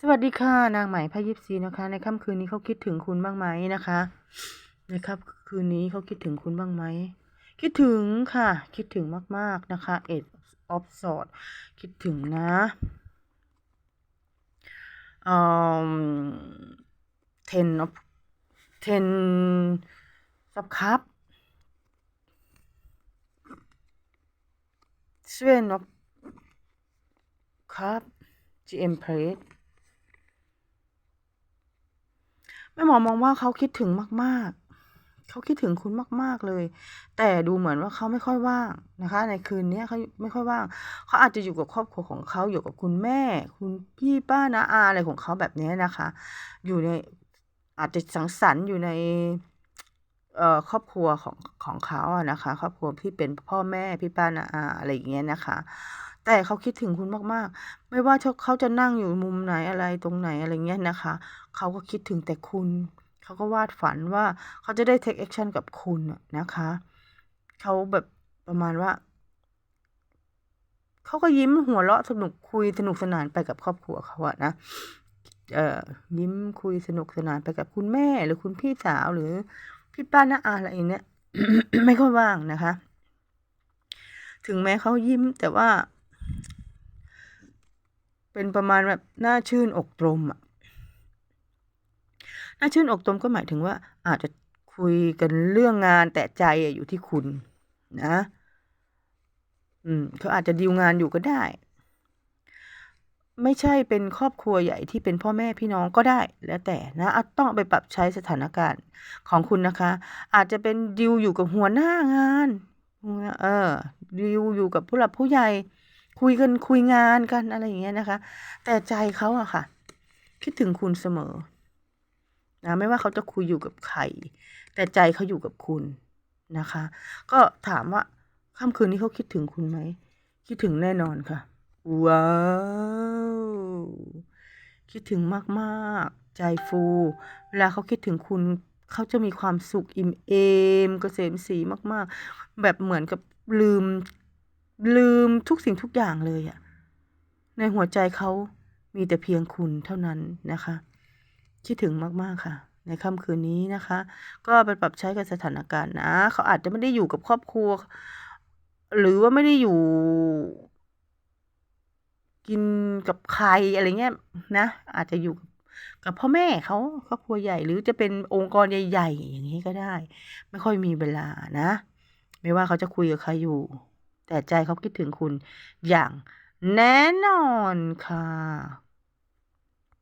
สวัสดีค่ะ นางไหมพายิปซีนะคะ ในค่ำคืนนี้เขาคิดถึงคุณบ้างไหมนะคะ ในค่ำคืนนี้เขาคิดถึงคุณบ้างไหมคิดถึงค่ะ คิดถึงมาก ๆนะคะเอ็ดออฟสอดคิดถึงนะเอืมเทนออฟเทนซับคัพเซเวนออฟคัพจีเอ็มเพรส แม่หมอมองว่าเขาคิดถึงมาก ๆ เขาคิดถึงคุณมาก ๆ เลย แต่ดูเหมือนว่าเขาไม่ค่อยว่างนะคะ ในคืนนี้เขาไม่ค่อยว่าง เขาอาจจะอยู่กับครอบครัวของเขาอยู่กับคุณแม่ คุณพี่ป้านาอาอะไรของเขาแบบนี้นะคะ อยู่ในอาจจะสังสรรค์อยู่ในเอ่อครอบครัวของของเขาอะนะคะ ครอบครัวที่เป็นพ่อแม่พี่ป้านาอาอะไรอย่างเงี้ยนะคะ แต่เขาคิดถึงคุณมากๆ ไม่ว่าเขาจะนั่งอยู่มุมไหนอะไรตรงไหนอะไรเงี้ยนะคะ เขาก็คิดถึงแต่คุณ เขาก็วาดฝันว่าเขาจะได้ take action กับคุณนะนะคะ เขาแบบประมาณว่า เขาก็ยิ้มหัวเราะสนุกคุยสนุกสนานไปกับครอบครัวเขาอะนะเอ่อยิ้มคุยสนุกสนานไปกับคุณแม่ หรือคุณพี่สาวหรือพี่ป้าน้าอาอะไรอย่างเนี้ยไม่ค่อยว่างนะคะ ถึงแม้เขายิ้มแต่ว่า เป็นประมาณแบบหน้าชื่นอกตรมอะหน้าชื่นอกตรมก็หมายถึงว่า อาจจะคุยกันเรื่องงานแต่ใจอยู่ที่คุณนะ อืมเขาอาจจะดีลงานอยู่ก็ได้ ไม่ใช่เป็นครอบครัวใหญ่ที่เป็นพ่อแม่พี่น้องก็ได้ แล้วแต่นะอาจต้องไปปรับใช้สถานการณ์ของคุณนะคะ อาจจะเป็นดีลอยู่กับหัวหน้างาน เออดีลอยู่กับผู้หลักผู้ใหญ่ คุยกันคุยงานกันอะไรอย่างเงี้ยนะคะ แต่ใจเขาอะค่ะ คิดถึงคุณเสมอนะไม่ว่าเขาจะคุยอยู่กับใครแต่ใจเขาอยู่กับคุณนะคะ ก็ถามว่าค่ำคืนนี้เขาคิดถึงคุณไหมคิดถึงแน่นอนค่ะ ว้าวคิดถึงมากๆ ใจฟู เวลาเขาคิดถึงคุณเขาจะมีความสุขอิ่มเอมเกษมศรีมาก ๆ แบบเหมือนกับลืม ลืมทุกสิ่งทุกอย่างเลยอะในหัวใจเขามีแต่เพียงคุณเท่านั้นนะคะ คิดถึงมาก ๆ ค่ะ ในค่ำคืนนี้นะคะ ก็ไปปรับใช้กับสถานการณ์นะ เขาอาจจะไม่ได้อยู่กับครอบครัว หรือว่าไม่ได้อยู่ กินกับใครอะไรเงี้ยนะ อาจจะอยู่กับพ่อแม่เขาครอบครัวใหญ่หรือจะเป็นองค์กรใหญ่ ๆ อย่างนี้ก็ได้ ไม่ค่อยมีเวลานะ ไม่ว่าเขาจะคุยกับใครอยู่ แต่ใจเขาคิดถึงคุณอย่างแน่นอนค่ะ